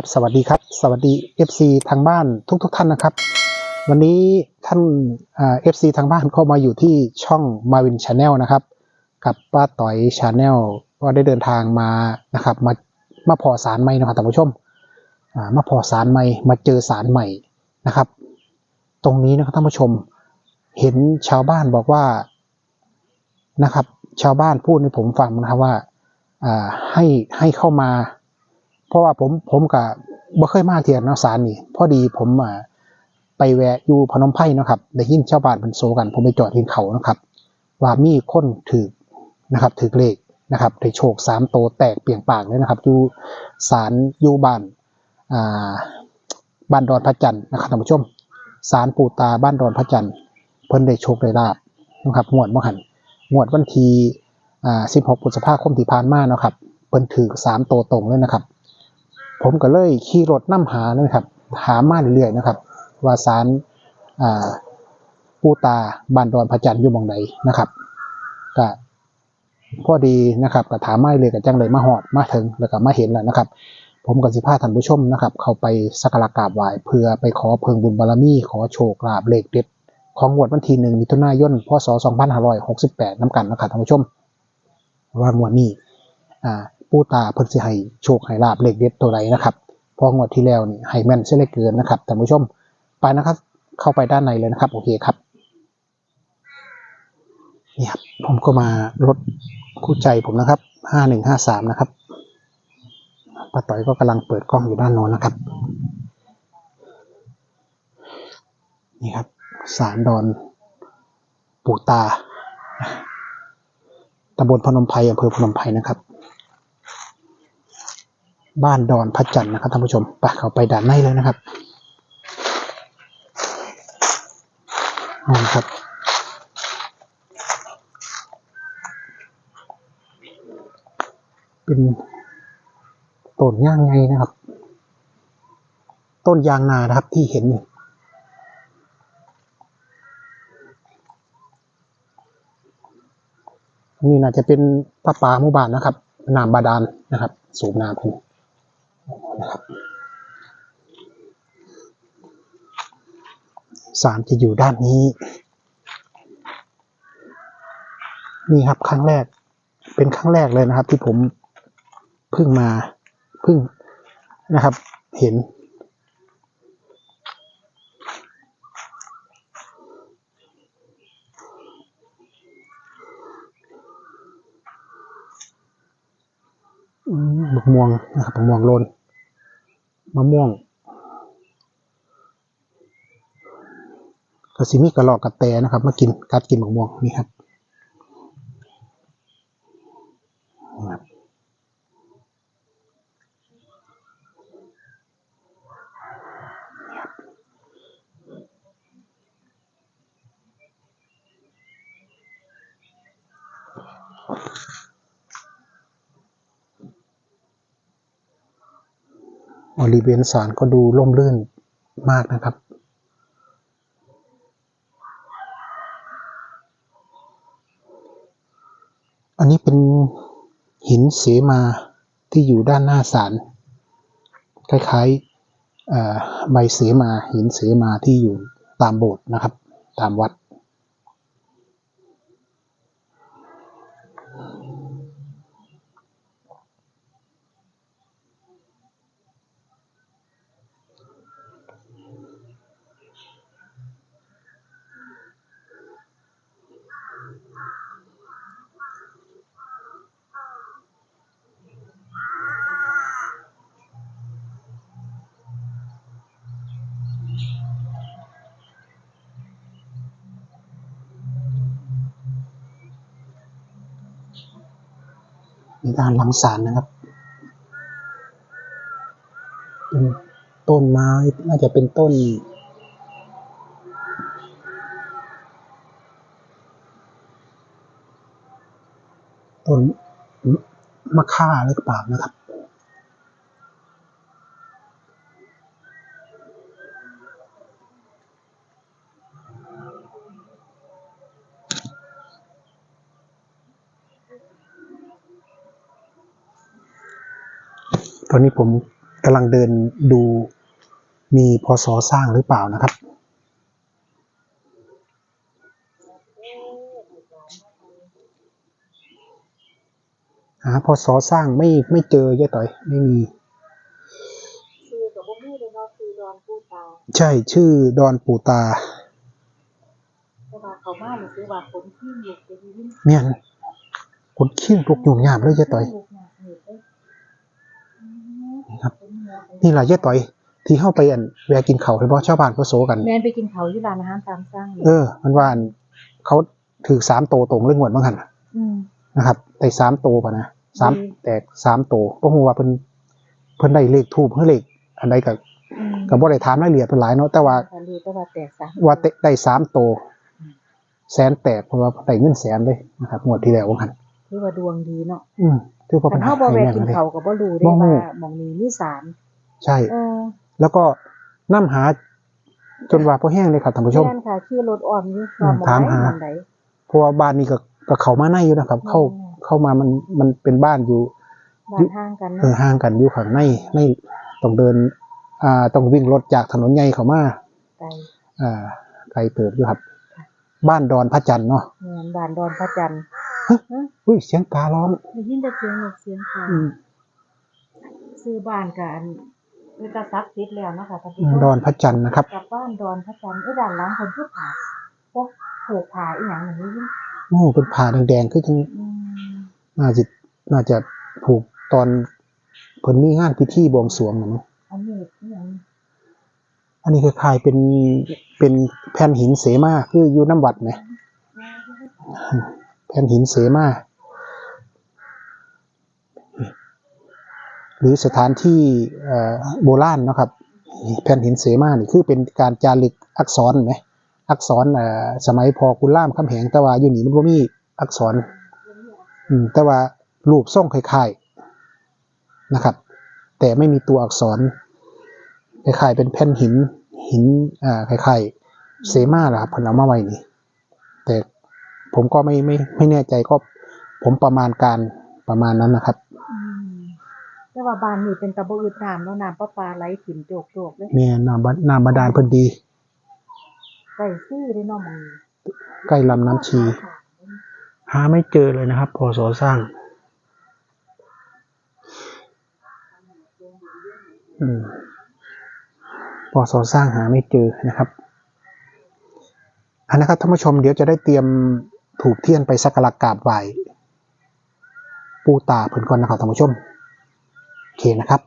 ับสวัสดีครับ สวัสดี FC ทางบ้านทุกทกๆท่านนะครับ วันนี้ท่านเอ่า FC ทางบ้านเข้ามาอยู่ที่ช่องมาวินชาแนลนะครับ กับป้าต่อยชาแนลก็ได้เดินทางมานะครับ มามาพอสารใหม่นะครับท่านผู้ชมมาพอสารใหม่ มาเจอสารใหม่นะครับ ตรงนี้นะครับท่านผู้ชม เห็นชาวบ้านบอกว่านะครับ ชาวบ้านพูดให้ผมฟังนะครับว่าให้ให้เข้ามา เพราะว่าผมผมกับบ่เคยมาเทียนนาะสารนี่พอดีผมอ่าไปแวะอยู่พนมไพรนะครับได้ยินชาวบ้านเป็นโซกัน ผมไปจอดเห็นเขานะครับ ว่ามีคนถือนะครับถือเลขนะครับได้โชคสามโตแตกเปี่ยงปากเลยนะครับอยู่สารอยู่บ้านอ่าบ้านดอนพระจันทร์นะครับท่านผู้ชมสารปู่ตาบ้านดอนพระจันทร์เพิ่นได้โชคได้ลาบนะครับงวดเมื่อหันงวดวันที่อ่า16พฤษภาคมที่ผ่านมาเนาะครับเพิ่นถือสามโตตรงเลยนะครับ ผมก็เลยขี่รถนํหานะครับหามาเรื่อยๆนะครับ ว่าสารปูตาบานดอนพระจันทร์อยู่มองใดนะครับก็พอดีนะครับก็ถามมาเลยกับจังเลยมาหอดมาถึงแล้วก็มาเห็นแล้วนะครับ ผมกับสิพาท่านผู้ชมนะครับ เข้าไปสักการะกราบไหว้เพื่อไปขอเพิงบุญบารมี ขอโชคลาภเลขเด็ดของงวดวันที่หนึ่งมิถุนายนพศ 2568น้ำกันนะครับท่านผู้ชม ว่างวดนี้อ่า ปูตาเพิ่นสิให้โชคให้ลาบเลขเด็ดตัวไหนะครับพองวดที่แล้วนี่ให้แม่นเสียเหลือเกินนะครับท่านผู้ชมไปนะครับ เข้าไปด้านในเลยนะครับโอเคครับนี่ครับผมก็มารถคู่ใจผมนะครับห้าหนึ่งห้าสามนะครับป้าต่อยก็กำลังเปิดกล้องอยู่ด้านโน้นนะครับ นี่ครับสารดอนปูตาตำบลพนมไพรอำเภอพนมไพรนะครับ บ้านดอนพระจันทร์นะครับท่านผู้ชมไปเข้าไปด้านในเลยนะครับนี่ครับ เป็นต้นย่างไงนะครับ ต้นยางนานะครับที่เห็นนี่น่าจะเป็นป้าปาหมู่บ้านนะครับน้ำบาดาลนะครับ สูบน้ำขึ้น นะครับสารจะอยู่ด้านนี้ นี่ครับครั้งแรก เป็นครั้งแรกเลยนะครับ ที่ผมเพิ่งมาเพิ่งนะครับ เห็นอืมมะม่วงนะครับมะม่วงโลน มะม่วงกระสิมีกระหลอกกระแตนะครับ มากินกัดกินมะม่วงนี่ครับ ริเวณศาลก็ดูร่มรื่นมากนะครับ อันนี้เป็นหินเสมาที่อยู่ด้านหน้าศาลคล้ายๆใบเสมาหินเสมาที่อยู่ตามโบสถ์นะครับ ตามวัด ในด้านหลังศาลนะครับเป็นต้นไม้น่าจะเป็นต้น ต้นมะค่าหรือเปล่านะครับ ตอนนี้ผมกำลังเดินดูมีพศสร้างหรือเปล่านะครับ หาพศสร้างไม่ไม่เจอยายต่อยไม่มีคือกับบ่มีเลยเนาะคือดอนปูตา ใช่ชื่อดอนปูตาแต่ว่าเขามาหรือคือว่าคนที่อยู่เป็นยิ่งเมียนคนขี้ลุกยุ่งยามเลยยายต่อย ลูกหน้าเหตุเด้ออืม นะครับ เป็ นเมียไปนี่แหละยายต่อย ที่เข้าไปอันแวะกินเขาวเห็นบ่ชาวบ้านเขาโซกัน แม่นไปกินเขาวอยู่ร้านอาหารตามสั่งนี่เออ มันว่าอันเขาถือสามโตวตรงเรื่องงวดบ้างหันน่ะอืมนะครับได้สามโตวป่ะนะสามอืม แตกสามโตวเพราะว่าเพิ่นเพิ่นได้เลขทูบเพิ่นเลขอันใดกับอืมกับบ่ได้ถามรายละเอียดเพิ่นหลายเนาะแต่ว่า แต่รู้แต่ว่าแตกสามว่าเตะได้สามโตวอืมแสนแตกเพราะว่าได้เงินแสนเลยนะครับงวดที่แล้วว่าหันคือว่าดวงดีเนาะอืมถือว่าคัเป็นนเฮาบ่แวะให้กินแม่เลยเขาวก็บ่รู้ได้บ่รู้ว่าหม่องนี้มีสาร ใช่ เออแล้วก็นํหาจนว่าพอแห้งเลยครับท่านผู้ชม แม่นค่ะขี่รถอ้อมอยู่อืมว่ถามหาหม่องใดเพราะว่าบ้านนี้ก็ก็เข้ามาในอยู่นะครับ เข้าอืม เข้ามามันมันเป็นบ้านอยู่บ้านห่างกันเออเนาะห่างกันอยู่ข้างในในต้องเดินอ่าต้องวิ่งรถจากถนนใหญ่เข้ามาไกลอ่าไกลเติบอยู่ครับ บ้านดอนพระจันทร์เนาะแม่นบ้านดอนพระจันทร์ฮะฮะอุ้ยเสียงปลาร้องได้ยินแต่เสียงนกเสียงกาอืม ซื้อบ้านกัน มีกระซักซิดแล้วเนาะคะท่านผู้อืชมมดอนพระจันทร์นะครับกลับบ้านดอนพระจันทร์ไอ้ด้านหลังคนผู้ผาพวกผูกผาอีหยังอย่างนี้โอ้เป็นผ่าแดงๆคือจังอืมน่าจะน่าจะผูกตอนเพิ่นมีงานพิธีบวงสรวงน่ะเนาะอันนี้อีหยังอันนี้คล้ายๆเป็นเป็นแผ่นหินเสมาคืออยู่น้ำวัดไหมแผ่นหินเสมา หรือสถานที่โบราณเนาะครับแผ่นหินเสมานี่คือเป็นการจารึกอักษรไหมอักษรสมัยพอคุณล่ามคำแหงแต่ว่าอยู่นี่มันบ่มีอักษรแต่ว่ารูปทรงคล้ายๆนะครับ แต่ไม่มีตัวอักษรคล้ายๆเป็นแผ่นหินหินอ่าคล้ายๆเสมาล่ะครับพนเอามาไว้นี่แต่ผมก็ไม่ไม่ไม่แน่ใจก็ผมประมาณการประมาณนั้นนะครับ แต่ว่าบ้านนี้เป็นตะบ่อึดน้ำแล้วน้ำประปาไหลถิ่มโจกๆเลยแม่น้ำบาน้ำบาดาลเพิ่นดีใส่ซี่ได้เนาะหมองนี้ใกล้ลำน้ำชี หาไม่เจอเลยนะครับพอสอสร้าง อืมพอสอสร้างหาไม่เจอนะครับอันนะครับท่านผู้ชมเดี๋ยวจะได้เตรียมถูกเทียนไปสักการะกราบไหว้ปูตาเพิ่นก่อนนะครับท่านผู้ชมโอ เคนะครับ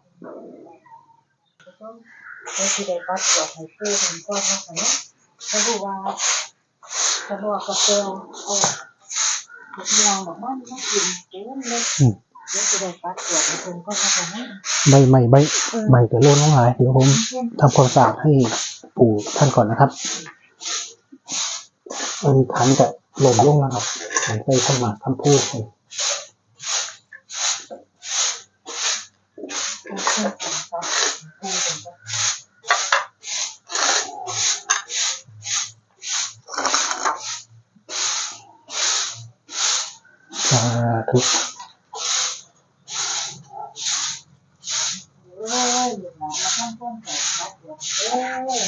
แล้วสิได้ปัดออกให้ปูเพิ่นก่อนนาะค่ะเนาะบ่รู้ว่าจะบอกกับแฟนเอาดอกม่วงดอกมันมากินเต็มเลยอืมเดี๋ยวสิได้ปัดออกให้เพิ่นก่อนนาะค่ะเนาะใบใบใบเออใบจะโล่นลงหลายเดี๋ยวผมทำความสะอาดให้ปู่ท่านก่อนนะครับอันขันจะหล่นลงแล้วครับผมไปทำหมากทำพูด สาธุ โอ้ยลูกหลานมาทำความสะอาดเดี๋ยวโอ้ย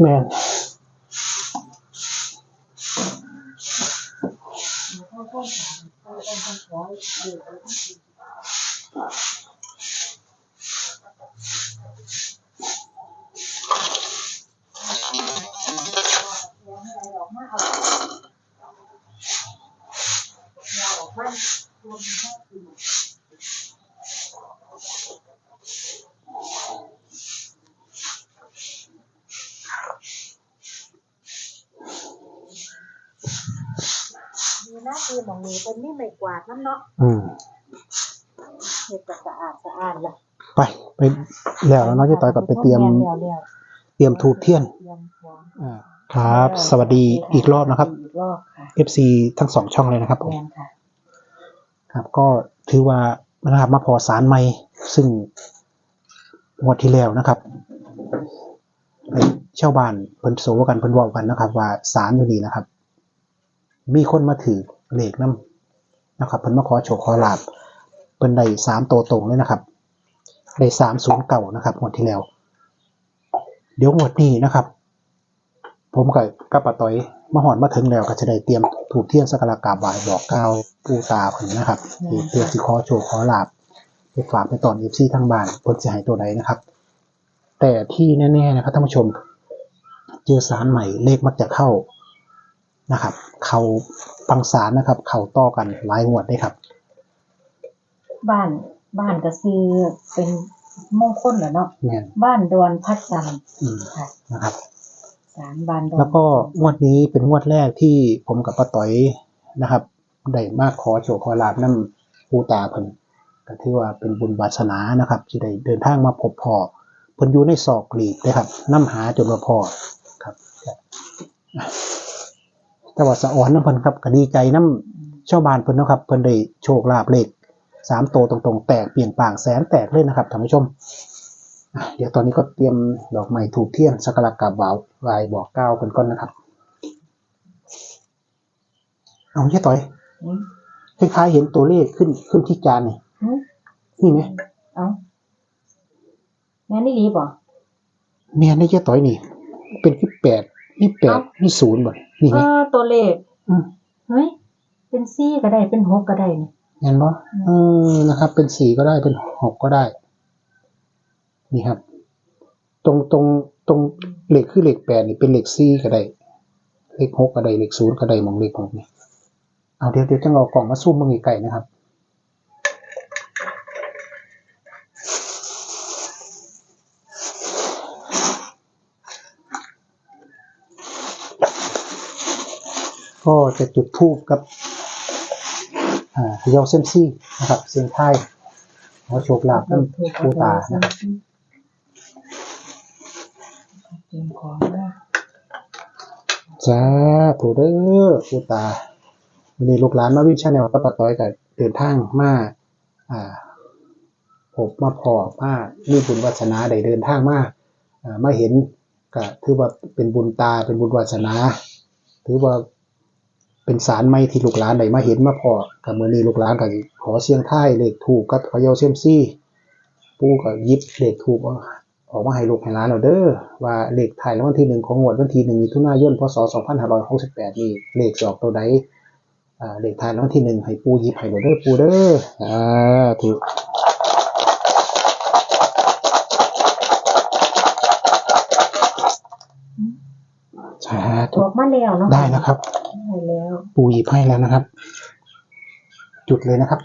แม่น ดีนะคือหมองนี้เป็นนี่ไม่กวาดน้ำเนาะอืมเห็ดก็สะอาดสะอาดล่ะไปไปแล้วแล้วเน้องจะต่อยก่อนไปเตรียม แล้วแล้วเตรียมถูกเทียนเตรียมของอ่าครับ สวัสดีอีกรอบนะครับ อีกรอบค่ะ FC ทั้งสองช่องเลยนะครับผม แมนค่ะ ครับก็ถือว่านะครับมาพอสารใหม่ซึ่งงวดที่แล้วนะครับไปชาวบ้านเพิ่นโซกันเพิ่นเว้ากันนะครับ ว่าศาลอยู่นี่นะครับ มีคนมาถือ เลขนํนะครับเพิ่นมาขอโชคขอลาบเพิ่นได้สามตัวตรงเลยนะครับได้สามศูนย์เก่านะครับงวดที่แล้ว เดี๋ยวงวดนี้นะครับ ผมกับกับป้าต้อยมาหอนมาถึงแล้วก็จะได้เตรียมถูกเที่ยนสักการะกราบไหว้บอกกล่าวปูตาเพิ่นนะครับเตรียมสิขอโชคขอลาบไปฝากไปตอน FC ทางบ้านเพิ่นสิให้ตัวใดนะครับ แต่ที่แน่ๆนะครับท่านผู้ชม เจอสารใหม่เลขมักจะเข้า นะครับ เขาฟังสารนะครับ เขาต่อกันหลายงวดได้ครับ บ้านบ้านก็ซื้อเป็นมงคลเหรอเนาะแม่นบ้านดอนพัดจันทร์อืมค่ะนะครับศาลบ้านดอนแล้วก็งวดนี้เป็นงวดแรกที่ผมกับป้าต๋อยนะครับได้มาขอโชคขอลาบน้ำปูตาเพิ่นก็ถือว่าเป็นบุญวาสนานะครับที่ได้เดินทางมาพบพ่อเพิ่นอยู่ในศอกหลีกนะครับน้ำหาจนว่าพ่อครับ แต่ว่าสะอ่อนน้ำเพิ่นครับก็ดีใจน้ำชาวบ้านเพิ่นเนาะครับเพิ่นได้โชคลาภเลขสามโตวตรงๆ แตกเปลี่ยนป่างแสนแตกเลยนะครับท่านผู้ชมอะเดี๋ยวตอนนี้ก็เตรียมดอกไม้ถูกเทียนสักการะกราบไหว้ไหว้บอกกล่าวกันก่อนนะครับ เอาแค่ต่อยอืมคล้ายๆเห็นตัวเลขขึ้นขึ้นที่จานนี่อืมนี่ไหมเอาแม่นี่ดีบ่แม่นี่แค่ต่อยนี่ เป็นที่แปด นี่แปดเอ้านี่ศูนย์บ่นี่ไหเอมอตัวเลขอืมเฮ้ยเป็นซี่ก็ได้เป็นหกก็ได้นี่เห็นบ่เออนะครับ เป็นสี่ก็ได้เป็นหกก็ได้ นี่ครับ ตรงตรงตรงเลขคือเลขแปดนี่เป็นเลขสี่ก็ได้เลขหกก็ได้เลขศูนย์ก็ได้มองเลขหกนี่เอาเดี๋ยวเดี๋ยวจะเอากล่องมาซูมมึงไกลๆนะครับ ก็จะจุดทูบกับเยาเซมซี่นะครับ เสียงไทยขอโชคลาภนั่นผู้ตานะครับเตรียมของนะจ้าถูเด้อผู้ตาวันนี้ลูกหลานมาวิ่งชาแนลก็ปะต้อยกับเดินทางมาอ่าผมมาพอมามีบุญวาสนาได้เดินทางมาอ่ามาเห็นก็ถือว่าเป็นบุญตาเป็นบุญวาสนา ถือว่า เป็นสารไม้ที่ลูกหลานได้มาเห็นมาพอกับมือนี้ลูกหลานก็สิขอเสียงท้ายเลขถูกกับเขยาเซียมซี่ ปู่ก็หยิบเลขถูกออกมาให้ลูกให้หลานเราเด้อว่าเลขถ่ายรางวัลที่หนึ่งของงวดวันที่หนึ่งมิถุนายนพศ2568นี่เลขจะออกตัวใดอ่าเลขถ่ายรางวัลที่หนึ่งให้ปู่หยิบให้เราเด้อปู่เด้ออ่าถูกสาอธุอกมาแล้วเนาะได้แล้วครับได้แล้ว ปูหยิบให้แล้วนะครับ จุดเลยนะครับ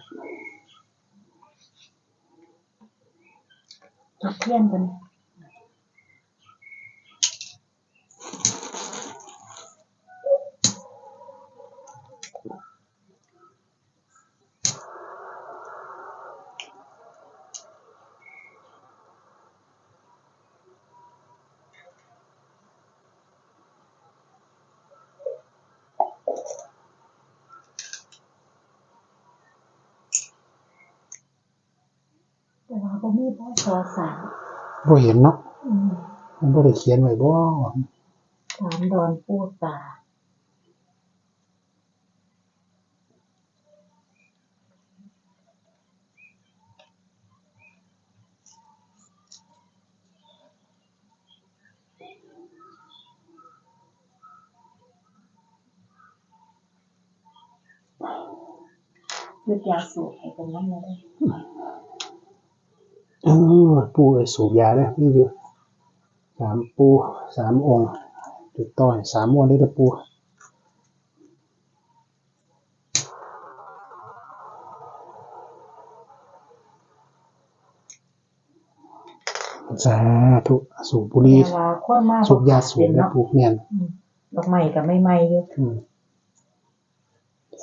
จุดเพื่อนกัน บ่มีพ่อชอสามบ่เห็นเนาะอืมมันบ่ได้เขียนไว้บ่สามดอนปูตายุดยาสูบให้เป็นน้ำเลยเออปู่เอ้ยสูบยาเด้อมีอยู่สามปู่สามองค์จุดต้อยสามองค์เด้อเด้อปู่สาธุสูบบุหรี่แต่ว่าคนมากสูบยาสูบเนแล้วเนาะปู่แม่นอืมดอกไม้กับไม่ไม้อยู่อืม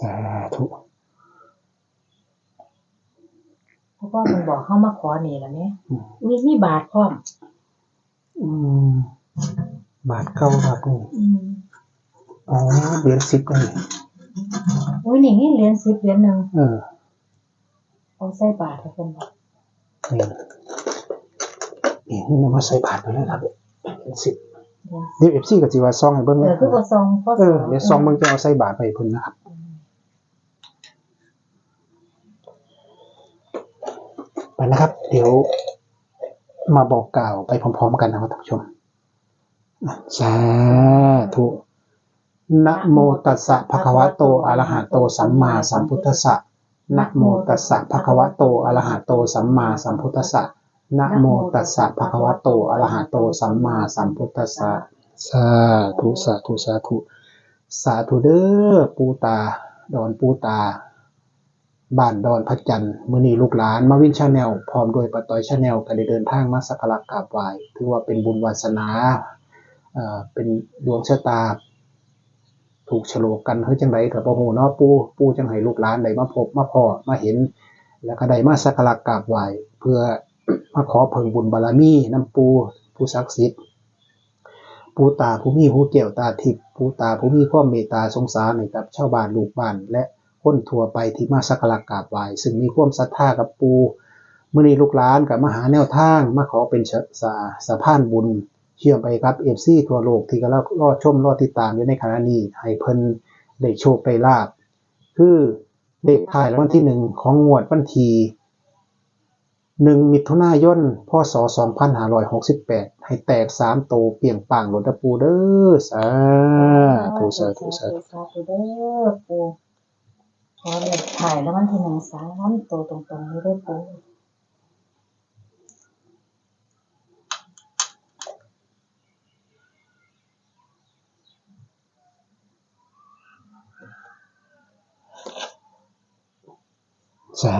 สาธุ เพ ราะว่ามันบอกเข้ามาขอนี่แล้วเนี่ยอืมมีมีบาทพร้อมอืมบาทเก้าบาทนี่อืมอ๋อเหรียญสิบนี่อุ้ยนี่นี่เหรียญสิบเหรียญหนึ่งเออเอาใส่บาทให้คนบอกนี่นี่นี่นำมาใส่บาทไปแล้วครับเหรียญสิบอเดือนเดี๋ยว FC ก็สิว่าซองให้เบิ่งเอเลอยคือบ่ซองพ่อเออเดี๋ยวซองเบิ่งจะเอาใส่บาตรไปเพิ่นนะครับ ไปนะครับ เดี๋ยวมาบอกกล่าวไปพร้อมๆกันนะครับท่านผู้ชมสาธุนะโมตัสสะภะคะวะโตอะระหะโตสัมมาสัมพุทธัสสะนะโมตัสสะภะคะวะโตอะระหะโตสัมมาสัมพุทธัสสะนะโมตัสสะภะคะวะโตอะระหะโตสัมมาสัมพุทธัสสะสาธุสาธุสาธุสาธุเด้อปูตา ดอนปูตา บ้านดอนพระจันทร์มือนีลูกหลานมาวินชาแนลพร้อมโดยปะต้อยชาแนลก็ได้เดินทางมาสักการะกราบไหว้ถือว่าเป็นบุญวาสนาเอ่อเป็นดวงชะตา ถูกฉลกกันเฮ้ยจังไรกับพ่อโหเนาะปูปูจังให้ลูกหลานได้มาพบมาพอมาเห็น แล้วก็ได้มาสักการะกราบไหว้เพื่อมาขอเพิ่งบุญบารมีน้ำปูผู้ศักดิ์สิทธิ์ปูตาผู้มีผู้เกี่ยวตาทิพย์ปูตาผู้มีความเมตตาสงสารให้กับชาวบ้านลูกบ้านและ คนทั่วไปที่มาสักการะกราบไหว้ซึ่งมีความศรัทธากับปูมื่อนี้ลูกหลานกับมาหาแนวทางมาขอเป็นสะสะพานบุญ เชื่อมไปครับเอฟซีทั่วโลกที่กำลังรอชมรอติดตามอยู่ในขณะนี้ให้เพิ่นได้โชคได้ลาบ คือเลขท้ายรางวัลที่หนึ่งของงวดวันที่หนึ่งมิถุนายนพศ2568 ให้แตกสามโตเปลี่ยงป่างหลดตะปูเด้อสาธุสาธุสาธุเด้อปู อเลขถ่ายแล้ววันที่หนึ่งสามตัวตรงๆเลยเด้ปูสา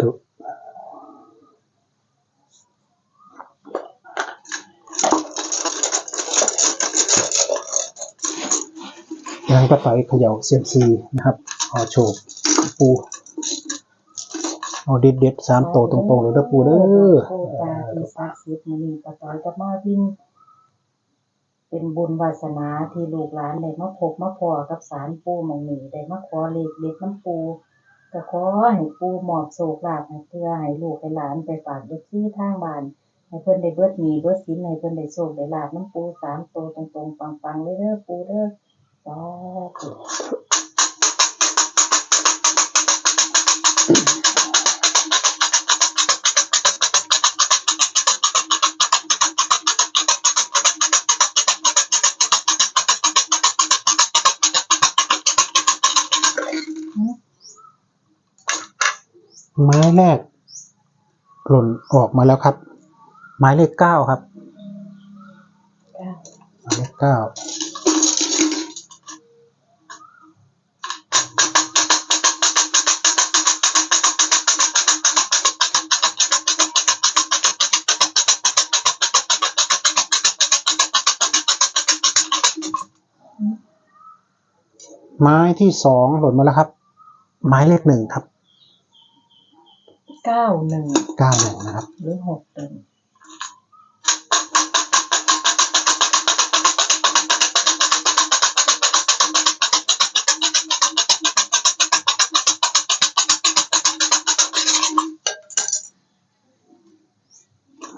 ธุยังก็ต่อยเขย่าเซียมซีนะครับ ขอโชคปูเอาเด็ดเด็ดสามโตตรงๆเลยเด้อปูเด้อปูตาที่ศักดิ์สิทธิ์มื้อนี้ก็ต่อยกับมาวินเป็นบุญวาสนาที่ลูกหลานได้มาพบมาพอกับสารปูมองหนีได้มาขอเลขเด็ดน้ำปูก็ขอให้ปู่มอบโชคลาภให้เพื่อให้ลูกให้หลานไปฝากเด็กที่ทางบ้านให้เพิ่อนได้เบิดหนีเบิดสินให้เพิ่อนได้โชคได้ลาภน้ำปูสามโตตรงๆปังๆเลยเด้อปูเด้อสาธุ ไม้แรกหล่นออกมาแล้วครับไม้เลขเก้าครับหมายเลขเก้าไม้ที่สองหล่นมาแล้วครับ ไม้เลขหนึ่งครับ เก้าหนึ่งเก้าหนึ่งนะครับ หรือหกหนึ่ง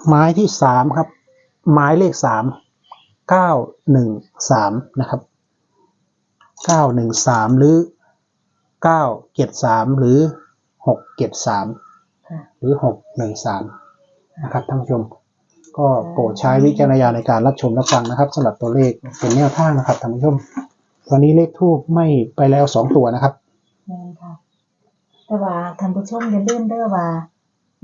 ไม้ที่สามครับ ไม้เลขสามเก้าหนึ่งสามนะครับเก้าหนึ่งสามหรือเก้าเจ็ดสามหรือหกเจ็ดสามค่ะ หรือหกหนึ่งสามนะครับท่านผู้ชม ก็โปรดใช้วิจารณญาณในการรับชมรับฟังนะครับสำหรับตัวเลขเป็นแนวทางนะครับท่านผู้ชมตอนนี้เลขทูบไม่ไปแล้วสองตัวนะครับแม่นค่ะ แต่ว่าท่านผู้ชมอย่าลืมเด้อว่า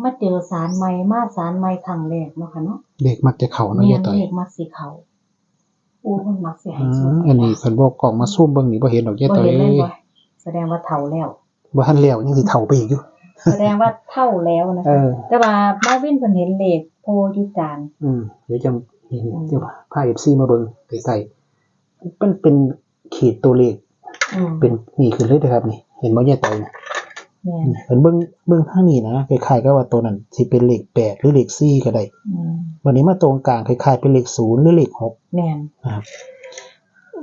มาเจอสารใหม่มาสารใหม่ครั้งแรกเนาะค่ะเนาะเด็กมักจะเข่าเนาะเมีเยยนอะต่อยเลขมักสิเขาอูมันมักสิอืให้โชคมอันนี้เพิ่นบอกกล่องมาซูมเบิ่งนี่บ่เห็นดอกเยอะบ่ต่อยเห็นเลยเอ้ยบ่แสดงว่าเฒ่าแล้วบ่ทันแล้วยังสิเฒ่าไปอีกอยู่ แสดงว่าเฒ่าแล้วนะเอคะอแต่ว่ามาวินเพิ่นเห็นเลขโพอยู่จานอืมเดี๋ยวจะนี่อืมเดี๋ยวพาเอฟซีมาเบิ่งใกล้ๆมันเป็นขีดตัวเลขอืมเป็นนี่ขึ้นเลยนะครับนี่ เห็นบ่เนี่ยต่อยนี่แม่นเห็นเบิ่งเบิ่งทางนี้นะคล้ายๆกับว่าตัวนั้นสิเป็นเลขแปดหรือเลขสี่ก็ได้อืมวันนี้มาตรงกลางคล้ายๆเป็นเลขศูนย์หรือเลขหกแม่นนะครับ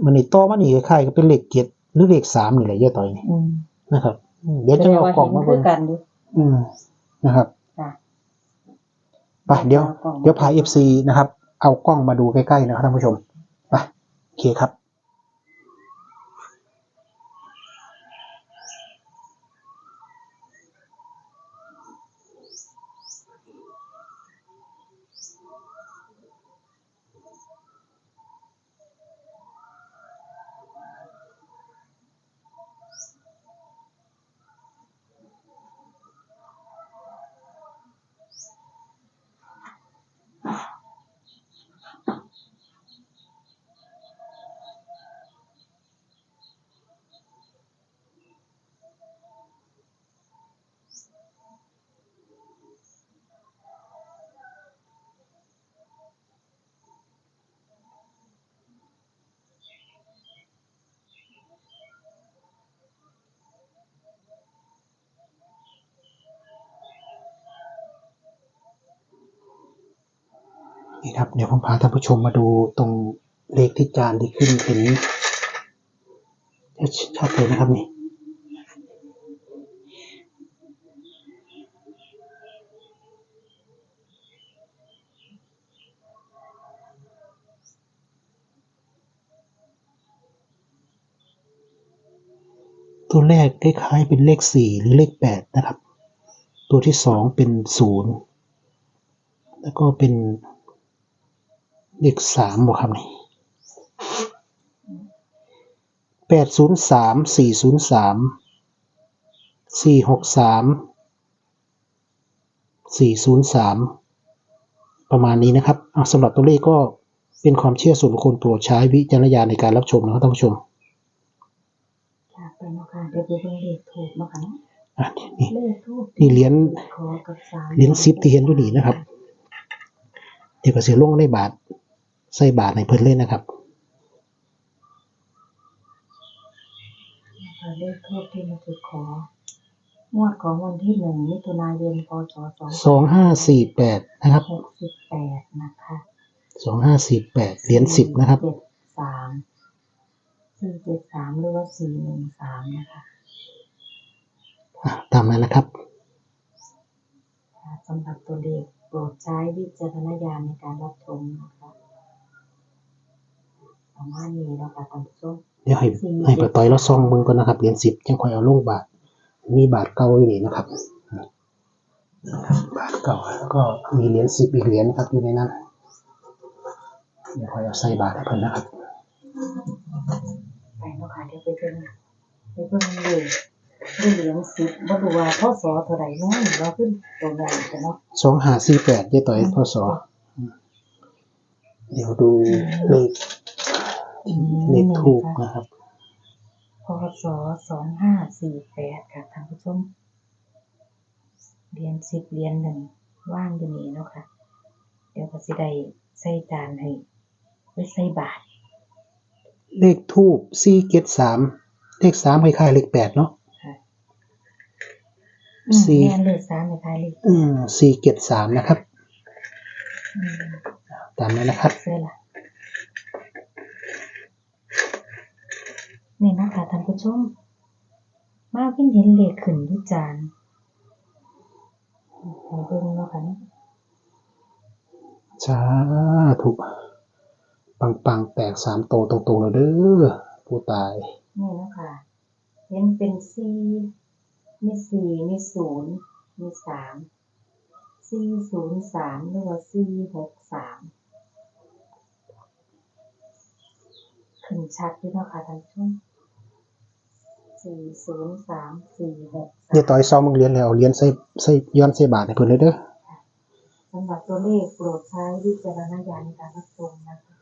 วันนี้ต่อมานี่คล้ายๆก็เป็นเลขเจ็ดหรือเลขสามนี่แหละเยอะต่อยนี่อืมนะครับอืมเดี๋ยวแสจะดงเอาว่ากล่องเห็นมาคืเบิ่องกัน อืมนะครับไปเดี๋ยว เดี๋ยวพาเอฟซีนะครับ เอากล้องมาดูใกล้ๆนะครับท่านผู้ชมไปโอเคครับ นี่ครับ เดี๋ยวผมพาท่านผู้ชมมาดูตรงเลขที่จานที่ขึ้นเป็นชัดเลยนะครับนี่ตัวแรกคล้ายๆเป็นเลขสี่หรือเลขแปดนะครับ ตัวที่สองเป็นศูนย์แล้วก็เป็น เลขสามบอกครับนี่แปดศูนย์สามสี่ศูนย์สามสี่หกสามสี่ศูนย์สามประมาณนี้นะครับอะสำหรับตัวเลขก็เป็นความเชื่อส่วนบุคคลโปรดใช้วิจารณญาณในการรับชมนะครับท่านผู้ชมค่ะไปเนาะค่ะเดี๋ยวไปเบิ่งเลขถูกเนาะค่ะเนาะอะนี่เลขถูกนี่เหรียญขอกับสารเหรียญซิปที่เห็นอยู่นี่นะครับ เดี๋ยวก็เสียลงในบาท ใส่บาทในเพิ่นเลยนะครับค่ะเลขทูบที่มาจุดของวดของวันที่หนึ่งมิถุนายนพศสองสองห้าสี่แปดนะครับหกสิบแปดนะคะสองห้าสี่แปดเหรียญสิบนะครับเจ็ดสามสี่เจ็ดสามหรือว่าสี่หนึ่งสามนะคะอะตามนั้นนะครับค่ะสำหรับตัวเลขโปรดใช้วิจารณญาณในการรับชมนะคะ ประมาณนี้แล้วค่ะท่านผู้ชมเดี๋ยวให้ให้ปะต้อยแล้วซองเบิ่งก่อนนะครับเหรียญสิบจังค่อยเอาลงบาท มีบาทเก่าอยู่นี่นะครับนะครับบาทเก่าแล้วก็มีเหรียญสิบอีกเหรียญนะครับอยู่ในนั้นเดี๋ยวค่อยเอาใส่บาทให้เพิ่นนะครับไปเนาะค่ะเดี๋ยวไปเบิ่งไปเบิ่งเลยด้วยเหรียญสิบบ่รู้ว่าพ่อสอเท่าไหร่เนาะเราขึ้นตัวใหญ่กันเนาะสองห้าสี่แปดเยต่อยพศเดี๋ยวดูเลข เลขทูกนะครับพศสองห้าสี่แปดค่ะท่านผู้ชมเหรียญสิบเหรียญหนึ่งว่างอยู่นี่เนาะค่ะ เดี๋ยวก็สิได้ใส่จานให้ไว้ใส่บาท เลขทูบสี่เจ็ดสามเลขสามคล้ายๆเลขแปดเนาะค่ะอืมสี่แม่นเลขสามในท้ายเลขอืมสี่เจ็ดสามนะครับอืมตามนั้นนะครับ เสื้อละ นี่นะคะท่านผู้ชม มาเพิ่งเห็นเลขขึ้นที่จานให้เบิ่งเนาะค่ะเนาะสาธุปังปังๆแตกสามโตวตรงๆเลยเด้อผู้ตาย นี่เนาะค่ะเห็นเป็นสี่มีสี่มีศูนย์มีสามสี่ศูนย์สามหรือว่าสี่หกสามขึ้นชัดด้วยเนาะค่ะท่านผู้ชม สี่ศูนย์สามสี่หกสามเดี๋ยวต่อยซองมึงเรียนแล้วเอาเหรียญใส่ใส่ย้อนใส่บาทให้เพิ่นเลยเด้อสำหรับตัวเลขโปรดใช้วิจารณญาณในการรับชมนะคะ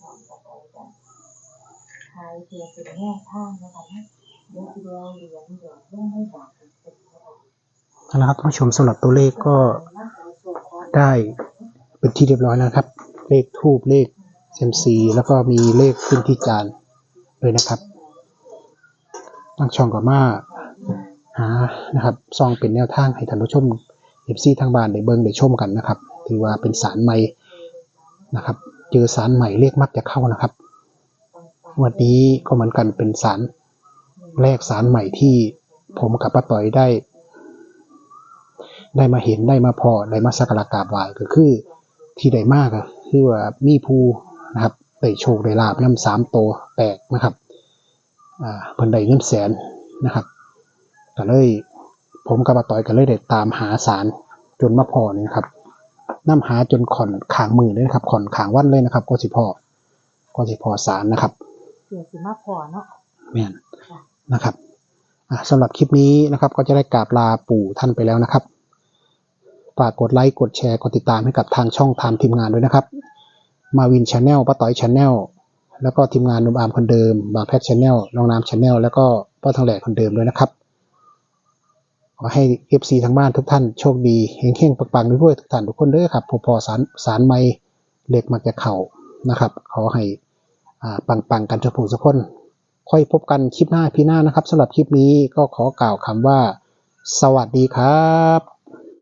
ลองต่อไปกันใครเพียงเป็นแง่ข้างนะคะนะเดี๋ยวทีเดียวเหรียญหยอดลงให้บาทเป็นเท่าไหร่เอาละครับท่านผู้ชมสำหรับตัวเลขก็ได้เป็นที่เรียบร้อยแล้วนะครับ เลขทูบเลขเซมซีแล้วก็มีเลขขึ้นที่จานเลยนะครับ ตั้งช่องกับมาหานะครับซองเป็นแนวทางให้ท่านผู้ชมเอฟซีทางบ้านได้เบิ่งได้ชมกันนะครับ ถือว่าเป็นสารใหม่นะครับ เจอสารใหม่เลขมักจะเข้านะครับ วันนี้ก็เหมือนกันเป็นสารแรกสารใหม่ที่ผมกับป้าต่อยได้ ได้มาเห็นได้มาพอได้มาสักการะกราบไหว้ก็คือที่ได้มากก็คือว่ามีภูนะครับได้โชคได้ลาบน้ำสามโตแตกนะครับ เพิ่นได้เงินแสนนะครับก็เลยผมกับอาต่อยก็เลยได้ตามหาสารจนมาพอนี่นะครับนํหาจนขอนขางมือเลยนะครับขอนขางวันเลยนะครับ ก็สิพอก็สิพอสารนะครับเสียสิมาพอเนาะแม่นนะครับอ่าสำหรับคลิปนี้นะครับก็จะได้กราบลาปู่ท่านไปแล้วนะครับฝากกดไลค์กดแชร์กดติดตามให้กับทางช่องทางทีมงานด้วยนะครับ มาวินชาแนลป้าต้อยชาแนล แล้วก็ทีมงานนุ่มอามคนเดิม บางแพทชาแนลน้องน้ำชาแนลแล้วก็ป้าทองแหลกคนเดิมด้วยนะครับขอให้ FC ทางบ้านทุกท่านโชคดีเฮงๆปังๆด้วยทุกท่านทุกคนเด้อครับพอพอสารสารไม้เหล็กมักจะเข่านะครับ ขอให้อ่าปังๆกันทุกผู้ทุกคน ค่อยพบกันคลิปหน้าพี่หน้านะครับสำหรับคลิปนี้ก็ขอกล่าวคำว่า สวัสดีครับ